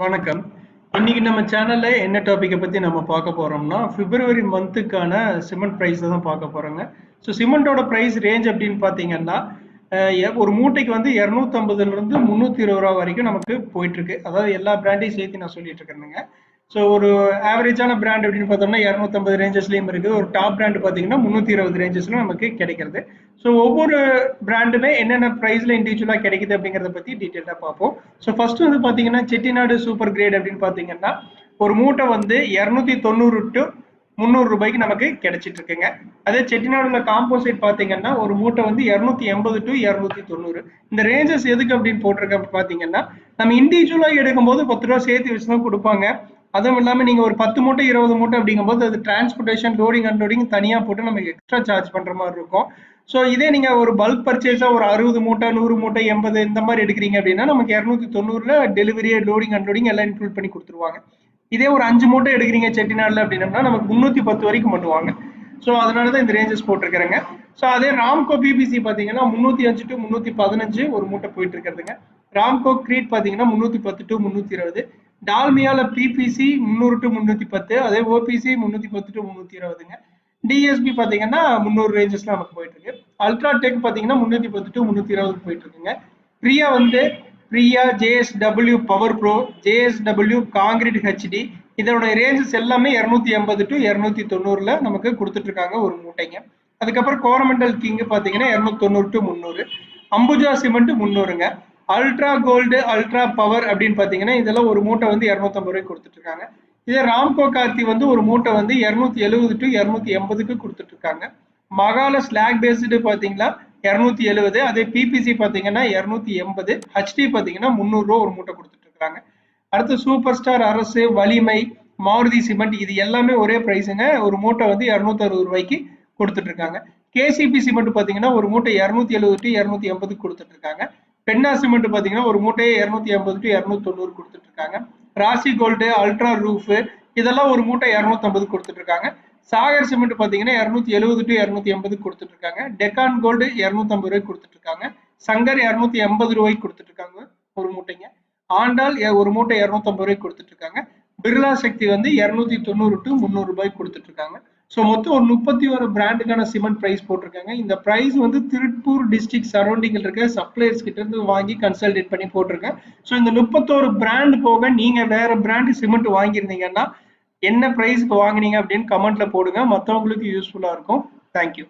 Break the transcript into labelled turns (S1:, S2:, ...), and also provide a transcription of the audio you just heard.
S1: வணக்கம். இன்னைக்கு நம்ம சேனல்ல என்ன டாபிக்கை பத்தி நம்ம பார்க்க போறோம்னா பிப்ரவரி மந்த்துக்கான சிமெண்ட் பிரைஸ் தான் பார்க்க போறோங்க. ஸோ சிமெண்டோட பிரைஸ் ரேஞ்ச் அப்படின்னு பார்த்தீங்கன்னா ஒரு மூட்டைக்கு வந்து இரநூத்தம்பதுல இருந்து முந்நூற்றி இருபது ரூபா வரைக்கும் நமக்கு போயிட்டு இருக்கு. அதாவது எல்லா பிராண்டையும் சேர்த்து நான் சொல்லிட்டு இருக்கேனுங்க ஸோ ஒரு ஆவரேஜான பிராண்ட் அப்படின்னு பார்த்தோம்னா இரநூத்தம்பது ரேஞ்சஸ்லையும் இருக்குது. ஒரு டாப் பிராண்ட் பார்த்தீங்கன்னா முந்நூற்றி இருபது ரேஞ்சஸ்லும் நமக்கு கிடைக்கிறது. ஸோ ஒவ்வொரு பிராண்டுமே என்னென்ன ப்ரைஸில் இண்டிவிஜுவலாக கிடைக்குது அப்படிங்கிறத பற்றி டீட்டெயிலாக பார்ப்போம். ஸோ ஃபர்ஸ்ட் வந்து பார்த்தீங்கன்னா செட்டிநாடு சூப்பர் கிரேட் அப்படின்னு பார்த்தீங்கன்னா ஒரு மூட்டை வந்து இரநூத்தி தொண்ணூறு டு முந்நூறு ரூபாய்க்கு நமக்கு கிடைச்சிட்டு இருக்குங்க. அதே செட்டிநாடுல காம்போசைட் பார்த்தீங்கன்னா ஒரு மூட்டை வந்து இரநூத்தி எண்பது டு இரநூத்தி தொண்ணூறு. இந்த ரேஞ்சஸ் எதுக்கு அப்படின்னு போட்டிருக்க பார்த்தீங்கன்னா நம்ம இண்டிவிஜுவலாக எடுக்கும்போது பத்து ரூபா சேர்த்து வச்சு தான் கொடுப்பாங்க. அதுவும் இல்லாமல் நீங்கள் ஒரு பத்து மூட்டை இருபது மூட்டை அப்படிங்கும்போது அது டிரான்ஸ்போர்ட்டேஷன் லோடிங் அன்லோடிங் தனியாக போட்டு நமக்கு எக்ஸ்ட்ரா சார்ஜ் பண்ணுற மாதிரி இருக்கும். ஸோ இதே நீங்கள் ஒரு பல்க் பர்ச்சேஸாக ஒரு அறுபது மூட்டை நூறு மூட்டை எண்பது இந்த மாதிரி எடுக்கிறீங்க அப்படின்னா நமக்கு இரநூத்தி தொண்ணூறில் டெலிவரி லோடிங் அன்லோடிங் எல்லாம் இன்க்ளூட் பண்ணி கொடுத்துருவாங்க. இதே ஒரு அஞ்சு மூட்டை எடுக்கிறீங்க செட்டிநாடுல அப்படின்னம்னா நமக்கு முந்நூற்றி பத்து வரைக்கும் பண்ணுவாங்க. ஸோ அதனால தான் இந்த ரேஞ்சஸ் போட்டிருக்கிறேங்க. ஸோ அதே ராம்கோ பிபிசி பார்த்தீங்கன்னா முந்நூற்றி அஞ்சு டு முந்நூற்றி பதினஞ்சு ஒரு மூட்டை போயிட்டு இருக்கிறதுங்க. ராம்கோ கிரீட் பார்த்தீங்கன்னா முந்நூற்றி பத்து டு முந்நூற்றி இருபது. டால்மியால பிபிசி முந்நூறு டு முந்நூற்றி பத்து அதே ஓபிசி முந்நூற்றி பத்து டு முந்நூற்றி இருபதுங்க. டிஎஸ்பி பார்த்தீங்கன்னா முந்நூறு ரேஞ்சஸ்லாம் நமக்கு போயிட்டு இருக்கு அல்ட்ரா டெக் பார்த்தீங்கன்னா முந்நூற்றி பத்து டு முந்நூற்றி இருபது போயிட்டு இருக்குங்க பிரியா வந்து Priya JSW power pro JSW concrete HD இதோட ரேஞ்சஸ் எல்லாமே இரநூத்தி எண்பது டு இரநூத்தி தொண்ணூறுல நமக்கு கொடுத்துட்டு இருக்காங்க ஒரு மூட்டைங்க. அதுக்கப்புறம் கோரமண்டல் கிங்கு பார்த்தீங்கன்னா இரநூத்தி தொண்ணூறு டு முந்நூறு. அம்புஜா சிமெண்ட் முந்நூறுங்க. அல்ட்ரா கோல்டு அல்ட்ரா பவர் அப்படின்னு பார்த்தீங்கன்னா இதெல்லாம் ஒரு மூட்டை வந்து இரநூத்தம்பது ரூபாய்க்கு கொடுத்துட்டு இருக்காங்க இதே ராம்கோ கார்த்தி வந்து ஒரு மூட்டை வந்து இரநூத்தி எழுபது டு இரநூத்தி எண்பதுக்கு கொடுத்துட்டு இருக்காங்க மகால ஸ்லாக் பேஸ்டு பார்த்தீங்கன்னா இரநூத்தி எழுபது அதே பிபிசி பார்த்தீங்கன்னா இரநூத்தி எண்பது ஹெச்டி பார்த்தீங்கன்னா முந்நூறுரூவா ஒரு மூட்டை கொடுத்துட்டு இருக்காங்க அடுத்து சூப்பர் ஸ்டார் அரசு வலிமை மாருதி சிமெண்ட் இது எல்லாமே ஒரே ப்ரைஸுங்க ஒரு மூட்டை வந்து இரநூத்தி அறுபது ரூபாய்க்கு கொடுத்துட்டு இருக்காங்க கேசிபி சிமெண்ட் பார்த்தீங்கன்னா ஒரு மூட்டை இரநூத்தி எழுபது டு இரநூத்தி எண்பதுக்கு கொடுத்துட்டு இருக்காங்க பென்னா சிமெண்ட் பார்த்தீங்கன்னா ஒரு மூட்டையை இரநூத்தி ஐம்பது டு இரநூத்தி தொண்ணூறு கொடுத்துட்டு இருக்காங்க ராசி கோல்டு அல்ட்ரா ரூஃபு இதெல்லாம் ஒரு மூட்டை இரநூத்தம்பது கொடுத்துட்டு இருக்காங்க சாகர் சிமெண்ட் பார்த்தீங்கன்னா இரநூத்தி எழுபது டு இரநூத்தி எண்பது கொடுத்துட்டு இருக்காங்க டெக்கான் கோல்டு இரநூத்தம்பது ரூபாய்க்கு கொடுத்துட்டு இருக்காங்க சங்கர் இரநூத்தி எண்பது ரூபாய்க்கு கொடுத்துட்டு இருக்காங்க ஒரு மூட்டைங்க. ஆண்டாள் எ- ஒரு மூட்டை இரநூத்தம்பது ரூபாய்க்கு கொடுத்துட்டு இருக்காங்க பிர்லா சக்தி வந்து இரநூத்தி தொண்ணூறு டு முந்நூறு ரூபாய்க்கு கொடுத்துட்டு இருக்காங்க ஸோ மொத்தம் ஒரு முப்பத்தி ஒரு பிராண்டுக்கான சிமெண்ட் ப்ரைஸ் போட்டிருக்காங்க. இந்த ப்ரைஸ் வந்து திருப்பூர் டிஸ்ட்ரிக்ட் சரௌண்டிங்கில் இருக்க சப்ளையர்ஸ் கிட்ட இருந்து வாங்கி கன்சல்டேட் பண்ணி போட்டிருக்கேன். ஸோ இந்த முப்பத்தோரு பிராண்ட் போக நீங்க வேற பிராண்டு சிமெண்ட் வாங்கியிருந்தீங்கன்னா என்ன ப்ரைஸ்க்கு வாங்குனீங்க அப்படின்னு கமெண்ட்ல போடுங்க. மற்றவங்களுக்கு யூஸ்ஃபுல்லாக இருக்கும். தேங்க்யூ